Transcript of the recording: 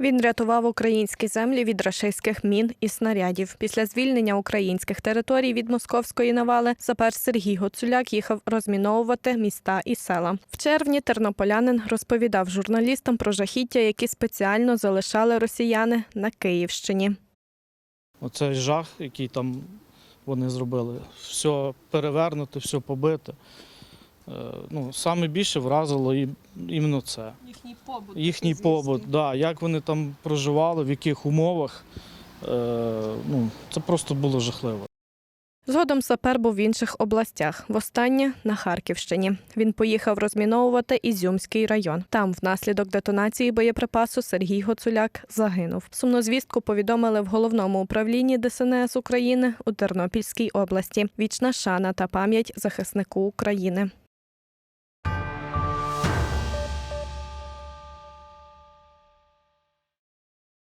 Він рятував українські землі від рашистських мін і снарядів. Після звільнення українських територій від московської навали сапер Сергій Гоцуляк їхав розміновувати міста і села. В червні тернополянин розповідав журналістам про жахіття, які спеціально залишали росіяни на Київщині. Оцей жах, який там вони зробили, все перевернуте, все побите. Е, Ну, саме більше вразило і- іменно це. Їхній побут. Їхній побут, да, як вони там проживали, в яких умовах. Е, ну, це просто було жахливо. Згодом сапер був в інших областях. Востаннє на Харківщині. Він поїхав розміновувати Ізюмський район. Там, внаслідок детонації боєприпасу, Сергій Гоцуляк загинув. Сумну звістку повідомили в головному управлінні ДСНС України у Тернопільській області. Вічна шана та пам'ять захиснику України.